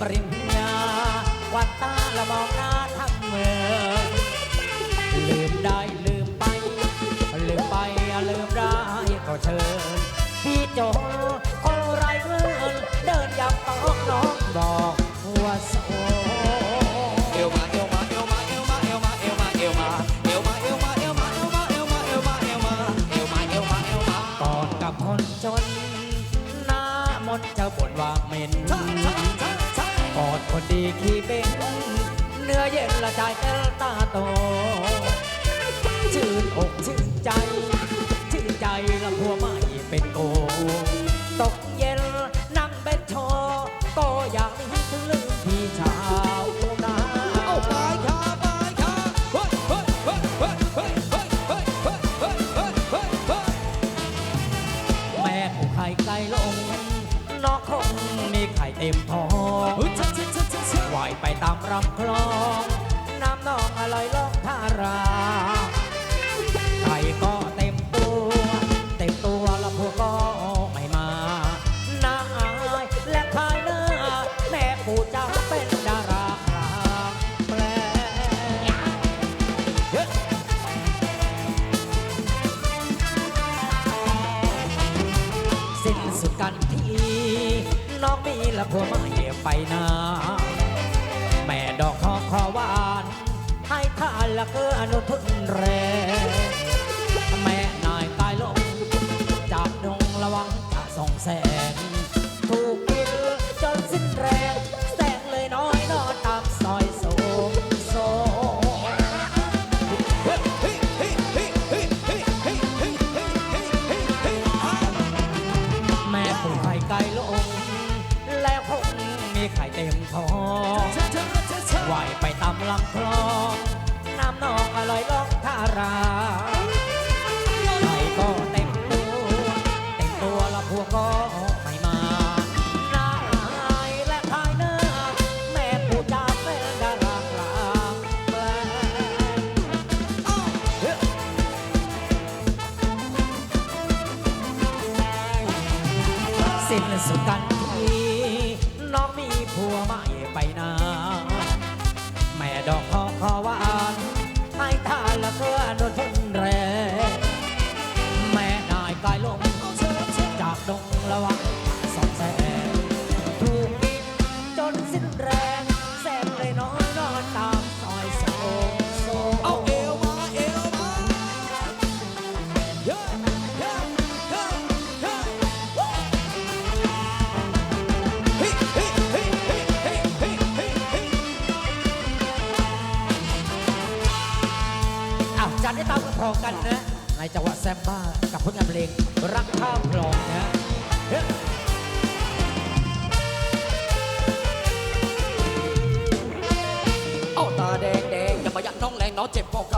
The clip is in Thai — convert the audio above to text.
ปริญญาวัดตาละมองหน้าทั้งเมืองลืมได้ลืมไป ลืมไปลืมได้ก็เชิญ พี่โจคนไรเงินเดินยับตองน้องบอกว่าโสเอวมาเอวมาเอวมาเอวมาเอวมาเอวมาเอวมาเอวมาเอวมาเอวมาเอวมาเอวมาเอวมาเอวมาเอวมาเอวมาเอวมากอนกับคนจนหน้ามนจะบ่นว่าเหม็นช้าช้าช้าช้า กอดคนดีขี้เป็นเนื้อเย็นละใจเต้นตาโต ชื่นอกชื่นใจ ชื่นใจละพัวไม่เป็นโก ตกเย็นนั่งเบ็ดชว์ก็อยากมีถึงลืมพี่ชาวนาเอาไปค่ะไปค่ะเฮ้ยเฮ้ยเฮ้ยเฮ้ยเฮ้ยเฮ้ยเฮ้ยเฮ้ยเฮ้ยเฮ้ยเฮ้ยเฮ้ยแม่ผู้ไข่ไก่ลงนอกคงมีไข่เต็มท้อง ไปตามลำคลอง น้ำนองอร่อยล่องท่าราไก่ก็เต็มตัว เต็มตัวแล้วพวกก็ไม่มาน้าอายและขายหน้าแม่ปู่จะเป็นดาราแปลสิ้นสุดกันทีน้องมีละพัวไม่ไปนา ดอกทองขอวานให้ท่านละเกื้ออนุทุนแรงแม่นายตายลงจากดงระวังจะส่องแสง ถูกกินจนสิ้นแรง แสงเลยน้อยนอนตามซอยสูงโซแม่ป่วยไกลลง แล้วคงมีไข่เต็มท้อง ว่ายไปตามลำคลองน้ำนองอร่อยล่องท่าราไก่ก็เต็มตัวเต็มตัวละพวกก็ไม่มาหน้าอายและขายหน้า แม่ผู้จาเป็นดารากลางแปลงเฮ้ยสิ้นสุดกันทีน้องมีผัวไม่ไปนา 好啊。 กันได้ตามกระพร้องกันนะ ในจังหวะแซมบ้ากับผลงานเพลงรักข้ามคลองนะเฮ้เอาตาแดงแดงอย่ามายัดน้องแรงน้องเจ็บบอก